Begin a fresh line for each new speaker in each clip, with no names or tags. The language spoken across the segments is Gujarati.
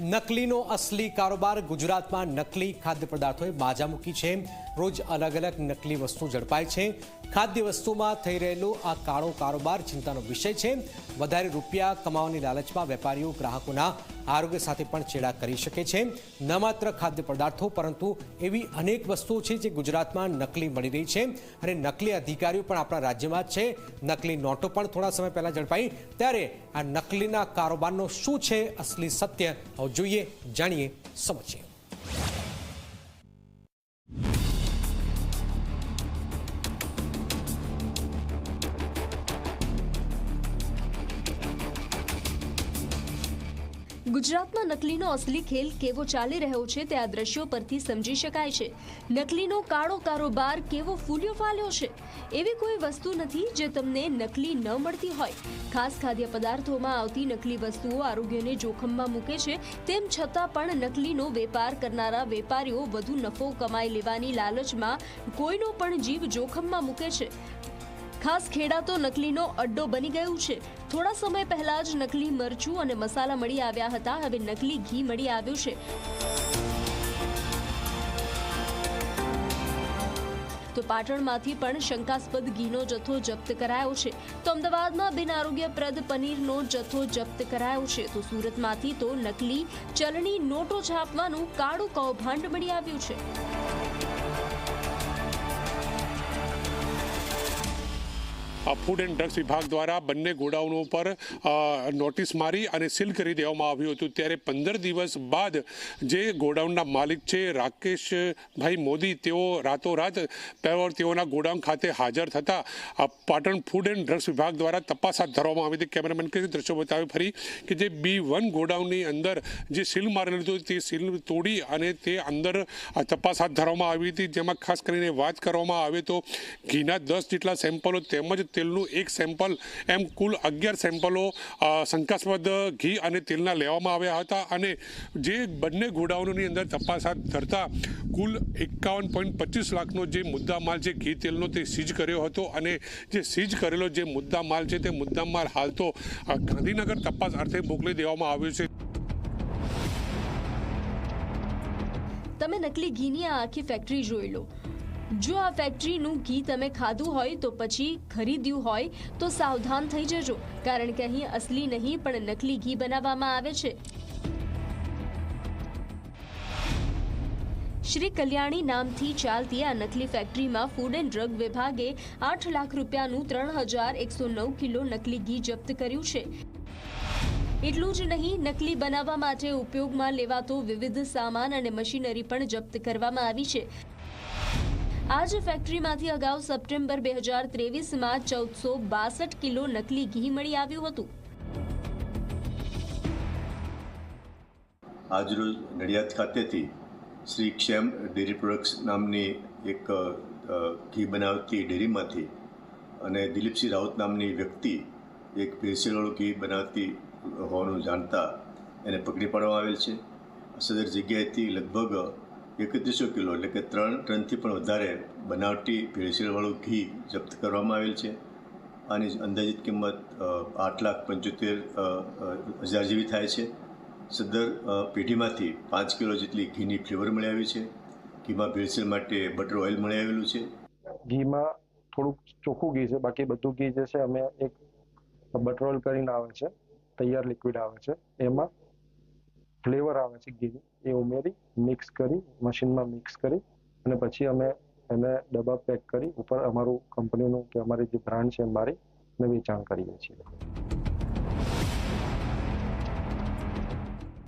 નકલીનો અસલી કારોબાર ગુજરાતમાં નકલી ખાદ્ય પદાર્થોએ બાજા મૂકી છે. રોજ અલગ અલગ નકલી વસ્તુ ઝડપાય છે. ખાદ્ય વસ્તુમાં થઈ રહેલો આ કાળો કારોબાર ચિંતાનો વિષય છે. વધારે રૂપિયા કમાવાની લાલચમાં વેપારીઓ ગ્રાહકોના આરોગ્ય સાથે પણ ચેડા કરી શકે છે. ન માત્ર ખાદ્ય પદાર્થો, પરંતુ એવી અનેક વસ્તુઓ છે જે ગુજરાતમાં નકલી મળી રહી છે. અને નકલી અધિકારીઓ પણ આપણા રાજ્યમાં છે. નકલી નોટો પણ થોડા સમય પહેલાં ઝડપાઈ. ત્યારે આ નકલીના કારોબારનો શું છે અસલી સત્ય? જોઈએ, જાણીએ, સમજીએ.
ગુજરાતમાં નકલીનો અસલી ખેલ કેવો ચાલી રહ્યો છે તે આ દ્રશ્યો પરથી સમજી શકાય છે. નકલીનો કાળો કારોબાર કેવો ફૂલ્યો ફાલ્યો છે? એવી કોઈ વસ્તુ નથી જે તમને નકલી ન મળતી હોય. ખાસ ખાદ્ય પદાર્થોમાં આવતી નકલી વસ્તુઓ આરોગ્યને જોખમમાં મૂકે છે, તેમ છતાં પણ નકલીનો વેપાર કરનારા વેપારીઓ વધુ નફો કમાઈ લેવાની લાલચમાં કોઈનો પણ જીવ જોખમમાં મૂકે છે. ખાસ ખેડા તો નકલીનો અડ્ડો બની ગયું છે. થોડા સમય પહેલા જ નકલી મરચું અને મસાલા મળી આવ્યા હતા. હવે નકલી ઘી મળી આવ્યું છે. તો પાટણમાંથી પણ શંકાસ્પદ ઘીનો જથ્થો જપ્ત કરાયો છે. તો અમદાવાદમાં બિન આરોગ્યપ્રદ પનીરનો જથ્થો જપ્ત કરાયો છે. તો સુરતમાંથી તો નકલી ચલણી નોટો છાપવાનું કાળું કૌભાંડ મળી આવ્યું છે.
ફૂડ એન્ડ ડ્રગ્સ વિભાગ દ્વારા બંને ગોડાઉનો પર નોટિસ મારી અને સીલ કરી દેવામાં આવ્યું હતું. ત્યારે પંદર દિવસ બાદ જે ગોડાઉનના માલિક છે રાકેશભાઈ મોદી, તેઓ રાતોરાત તેઓ તેઓના ગોડાઉન ખાતે હાજર થતા પાટણ ફૂડ એન્ડ ડ્રગ્સ વિભાગ દ્વારા તપાસ હાથ ધરવામાં આવી હતી. કેમેરામેન કે દ્રશ્યો બતાવ્યું ફરી કે જે બી વન ગોડાઉનની અંદર જે સીલ મારેલું હતું, તે સીલ તોડી અને તે અંદર તપાસ હાથ ધરવામાં આવી હતી. જેમાં ખાસ કરીને વાત કરવામાં આવે તો ઘીના દસ જેટલા સેમ્પલો તેમજ તેલનું એક સેમ્પલ, એમ કુલ અગિયાર સેમ્પલો શંકાસ્પદ ઘી અને તેલના લેવામાં આવ્યા હતા અને જે બંને ગોડાઉનોની અંદર તપાસ હાથ ધરતા કુલ એકાવન પોઈન્ટ પચીસ લાખનો જે મુદ્દા માલ છે ઘી તેલનો તે સીઝ કર્યો હતો અને જે સીઝ કરેલો જે મુદ્દા માલ છે તે મુદ્દા માલ હાલ તો ગાંધીનગર તપાસ અર્થે મોકલી દેવામાં આવ્યો છે.
તમે નકલી ઘીની આખી ફેક્ટરી જોઈ લો. જો આ ફેક્ટરીનું ઘી તમે ખાધું હોય તો પછી ખરીદ્યું હોય તો સાવધાન થઈ જજો, કારણ કે અહીં અસલી નહીં, પણ નકલી ઘી બનાવવામાં આવે છે. શ્રી કલ્યાણી નામથી ચાલતી આ નકલી ફેક્ટરીમાં ફૂડ એન્ડ ડ્રગ વિભાગે આઠ લાખ રૂપિયાનું ત્રણ હજાર એકસો નવ કિલો નકલી ઘી જપ્ત કર્યું છે. એટલું જ નહીં, નકલી બનાવવા માટે ઉપયોગમાં લેવાતો વિવિધ સામાન અને મશીનરી પણ જપ્ત કરવામાં આવી છે. આ જ ફેક્ટરીમાંથી અગાઉ સપ્ટેમ્બર બે હજાર ત્રેવીસમાં ચૌદસો બાસઠ કિલો નકલી ઘી મળી આવ્યું હતું
આજરોજ નડિયાદ ખાતેથી શ્રી ક્ષેમ ડેરી પ્રોડક્ટ્સ નામની એક ઘી બનાવતી ડેરીમાંથી અને દિલીપસિંહ રાઉત નામની વ્યક્તિ એક ભેળસેળવાળું ઘી બનાવતી હોવાનું જાણતા એને પકડી પાડવામાં આવેલ છે સદર જગ્યાએથી લગભગ એકત્રીસો કિલો એટલે કે ત્રણ ટનથી પણ વધારે બનાવટી ભેળસેળવાળું ઘી જપ્ત કરવામાં આવેલ છે. આની અંદાજિત કિંમત આઠ લાખ પંચોતેર હજાર જેવી થાય છે. સદર પેઢીમાંથી પાંચ કિલો જેટલી ઘીની ફ્લેવર મળી આવી છે. ઘીમાં ભેળસેળ માટે બટર ઓઇલ મળી આવેલું છે.
ઘીમાં થોડુંક ચોખ્ખું ઘી છે, બાકી બધું ઘી જે છે, અમે એક બટર ઓઇલ કરીને આવે છે, તૈયાર લિક્વિડ આવે છે. એમાં ફ્લેવર આવે છે ઘીની એ ઉમેરી, મિક્સ કરી, મશીનમાં મિક્સ કરી અને પછી અમે એને ડબ્બા પેક કરી ઉપર અમારું કંપનીનું કે અમારી જે બ્રાન્ડ છે મારી ને વેચાણ કરીએ છીએ.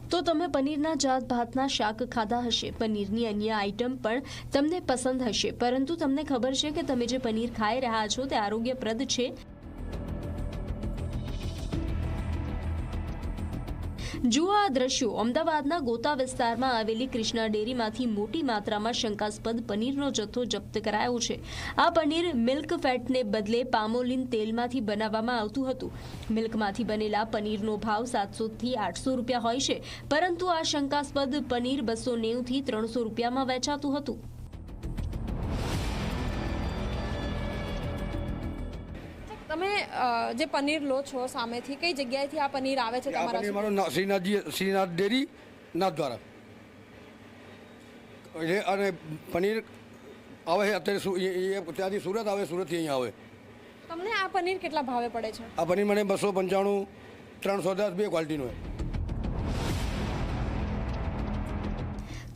તો તમે પનીરના જાત ભાતના શાક ખાધા હશે, પનીરની અન્ય આઇટમ પણ તમને પસંદ હશે, પરંતુ તમને ખબર છે કે તમે જે પનીર ખાઈ રહ્યા છો તે આરોગ્યપ્રદ છે? જુઓ આ દ્રશ્યો. અમદાવાદના ગોતા વિસ્તારમાં આવેલી કૃષ્ણા ડેરીમાંથી મોટી માત્રામાં શંકાસ્પદ પનીરનો જથ્થો જપ્ત કરાયો છે. આ પનીર મિલ્ક ફેટને બદલે પામોલિન તેલમાંથી બનાવવામાં આવતું હતું. મિલ્કમાંથી બનેલા પનીરનો ભાવ સાતસોથી આઠસો રૂપિયા હોય છે. પરંતુ આ શંકાસ્પદ પનીર બસો નેવુંથી ત્રણસો રૂપિયામાં વેચાતું હતું.
તમે જે પનીર લો છો સામેથી કઈ જગ્યાએથી આ પનીર આવે છે
આ
તમારા
પનીર
સુધી?
મારું શ્રીનાથજી શ્રીનાથ ડેરી નાથ દ્વારા. એ અને પનીર આવે છે અત્યારે સુ- એ એ ત્યાંથી સુરત આવે સુરતથી અહીંયા આવે.
તમને આ પનીર કેટલા ભાવે પડે છે?
આ પનીર મને બસો પંચાણું ત્રણસો દસ બે ક્વોલિટીનું હોય.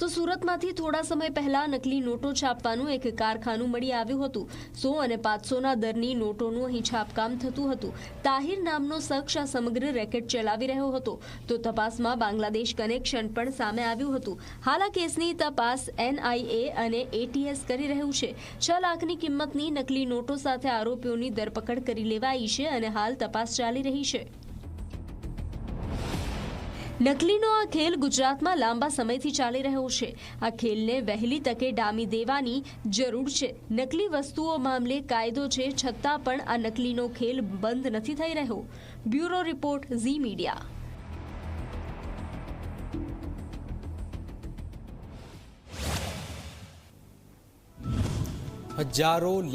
તો સુરતમાંથી થોડા સમય પહેલા નકલી નોટો છાપવાનું એક કારખાનું મળી આવ્યું હતું. સો અને પાંચસોના દરની નોટોનું અહીં છાપકામ થતું હતું. તાહિર નામનો શખ્સ આ સમગ્ર રેકેટ ચલાવી રહ્યો હતો. તો તપાસમાં બાંગ્લાદેશ કનેક્શન પણ સામે આવ્યું હતું. હાલ આ કેસની તપાસ એનઆઈએ અને એટીએસ કરી રહ્યું છે. છ લાખની કિંમતની નકલી નોટો સાથે આરોપીઓની ધરપકડ કરી લેવાઈ છે અને હાલ તપાસ ચાલી રહી છે. નકલીનો આ ખેલ ગુજરાતમાં લાંબા સમયથી ચાલી રહ્યો છે. આ ખેલને વહેલી તકે ડામી દેવાની જરૂર છે. નકલી વસ્તુઓ મામલે કાયદો છે, છતાં પણ આ નકલીનો ખેલ બંધ નથી થઈ રહ્યો. Bureau report, Zee media.
હજારો